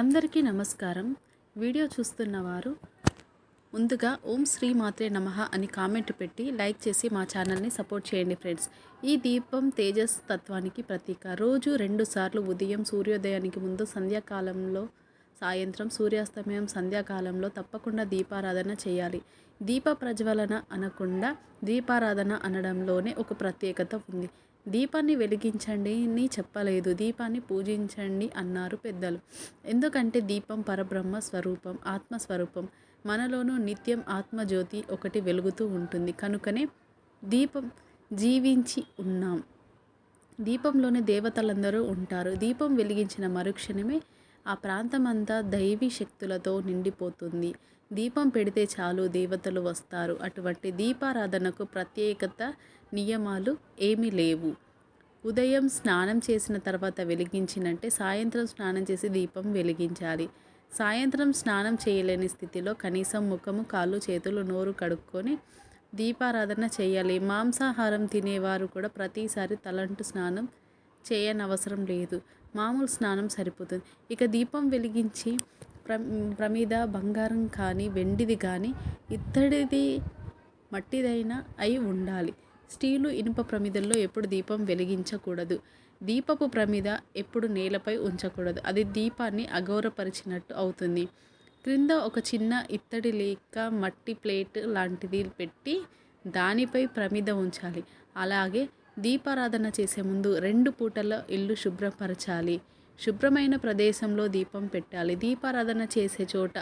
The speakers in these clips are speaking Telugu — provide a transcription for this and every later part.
అందరికీ నమస్కారం. వీడియో చూస్తున్న వారు ముందుగా ఓం శ్రీ మాత్రే నమః అని కామెంట్ పెట్టి లైక్ చేసి మా ఛానల్ని సపోర్ట్ చేయండి ఫ్రెండ్స్. ఈ దీపం తేజస్ తత్వానికి ప్రతీక. రోజు రెండు సార్లు ఉదయం సూర్యోదయానికి ముందు సంధ్యాకాలంలో సాయంత్రం సూర్యాస్తమయం సంధ్యాకాలంలో తప్పకుండా దీపారాధన చేయాలి. దీప ప్రజ్వలన అనకుండా దీపారాధన అనడంలోనే ఒక ప్రత్యేకత ఉంది. దీపాన్ని వెలిగించండి అని చెప్పలేదు. దీపాన్ని పూజించండి అన్నారు పెద్దలు. ఎందుకంటే దీపం పరబ్రహ్మ స్వరూపం ఆత్మస్వరూపం మనలోనూ నిత్యం ఆత్మజ్యోతి ఒకటి వెలుగుతూ ఉంటుంది. కనుకనే దీపం జీవించి ఉన్నాం. దీపంలోనే దేవతలందరూ ఉంటారు. దీపం వెలిగించిన మరుక్షణమే ఆ ప్రాంతమంతా దైవీ శక్తులతో నిండిపోతుంది. దీపం పెడితే చాలు దేవతలు వస్తారు. అటువంటి దీపారాధనకు ప్రత్యేకత నియమాలు ఏమీ లేవు. ఉదయం స్నానం చేసిన తర్వాత వెలిగించినంటే సాయంత్రం స్నానం చేసి దీపం వెలిగించాలి. సాయంత్రం స్నానం చేయలేని స్థితిలో కనీసం ముఖము కాళ్ళు చేతులు నోరు కడుక్కొని దీపారాధన చేయాలి. మాంసాహారం తినేవారు కూడా ప్రతిసారి తలంటు స్నానం చేయనవసరం లేదు. మామూలు స్నానం సరిపోతుంది. ఇక దీపం వెలిగించి ప్ర ప్రమిద బంగారం కానీ వెండిది కానీ ఇత్తడిది మట్టిదైనా అయి ఉండాలి. స్టీలు ఇనుప ప్రమిదల్లో ఎప్పుడు దీపం వెలిగించకూడదు. దీపపు ప్రమిద ఎప్పుడు నేలపై ఉంచకూడదు. అది దీపాన్ని అగౌరపరిచినట్టు అవుతుంది. క్రింద ఒక చిన్న ఇత్తడి లేక మట్టి ప్లేట్ లాంటిది పెట్టి దానిపై ప్రమిద ఉంచాలి. అలాగే దీపారాధన చేసే ముందు రెండు పూటల ఇల్లు శుభ్రపరచాలి. శుభ్రమైన ప్రదేశంలో దీపం పెట్టాలి. దీపారాధన చేసే చోట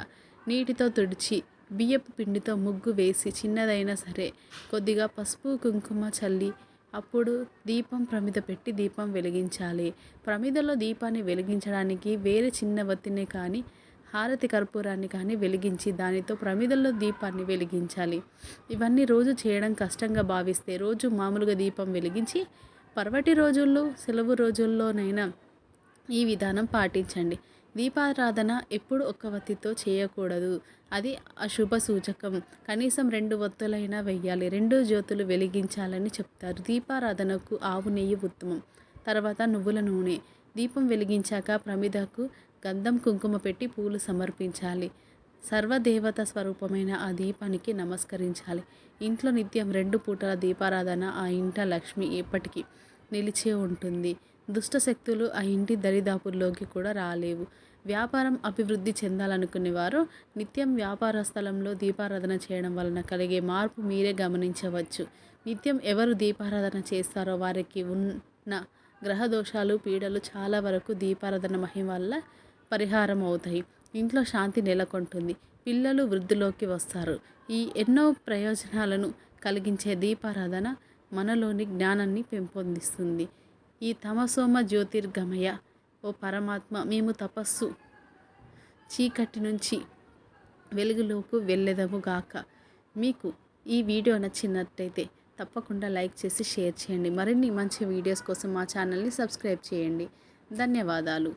నీటితో తుడిచి బియ్యపు పిండితో ముగ్గు వేసి చిన్నదైనా సరే కొద్దిగా పసుపు కుంకుమ చల్లి అప్పుడు దీపం ప్రమిద పెట్టి దీపం వెలిగించాలి. ప్రమిదలో దీపాన్ని వెలిగించడానికి వేరే చిన్న వత్తినే కానీ హారతి కర్పూరాన్ని కానీ వెలిగించి దానితో ప్రమిదల్లో దీపాన్ని వెలిగించాలి. ఇవన్నీ రోజు చేయడం కష్టంగా భావిస్తే రోజు మామూలుగా దీపం వెలిగించి పర్వటి రోజుల్లో సెలవు రోజుల్లోనైనా ఈ విధానం పాటించండి. దీపారాధన ఎప్పుడు ఒక్క వత్తితో చేయకూడదు. అది అశుభ సూచకం. కనీసం రెండు వత్తులైనా వెయ్యాలి. రెండు జ్యోతులు వెలిగించాలని చెప్తారు. దీపారాధనకు ఆవు నెయ్యి ఉత్తమం. తర్వాత నువ్వుల నూనె. దీపం వెలిగించాక ప్రమిదకు గంధం కుంకుమ పెట్టి పూలు సమర్పించాలి. సర్వదేవత స్వరూపమైన ఆ దీపానికి నమస్కరించాలి. ఇంట్లో నిత్యం రెండు పూటల దీపారాధన ఆ ఇంట లక్ష్మి ఎప్పటికీ నిలిచే ఉంటుంది. దుష్ట శక్తులు ఆ ఇంటి దరిదాపుల్లోకి కూడా రాలేవు. వ్యాపారం అభివృద్ధి చెందాలనుకునేవారు నిత్యం వ్యాపార స్థలంలో దీపారాధన చేయడం వలన కలిగే మార్పు మీరే గమనించవచ్చు. నిత్యం ఎవరు దీపారాధన చేస్తారో వారికి ఉన్న గ్రహ దోషాలు పీడలు చాలా వరకు దీపారాధన మహిమ వల్ల పరిహారం అవుతాయి ఇంట్లో శాంతి నెలకొంటుంది. పిల్లలు వృద్ధిలోకి వస్తారు. ఈ ఎన్నో ప్రయోజనాలను కలిగించే దీపారాధన మనలోని జ్ఞానాన్ని పెంపొందిస్తుంది. ఈ తమసోమ జ్యోతిర్గమయ ఓ పరమాత్మ మేము తపస్సు చీకటి నుంచి వెలుగులోకి వెళ్ళెదము గాక. మీకు ఈ వీడియో నచ్చినట్టయితే తప్పకుండా లైక్ చేసి షేర్ చేయండి. మరిన్ని మంచి వీడియోస్ కోసం మా ఛానల్ని సబ్స్క్రైబ్ చేయండి. ధన్యవాదాలు.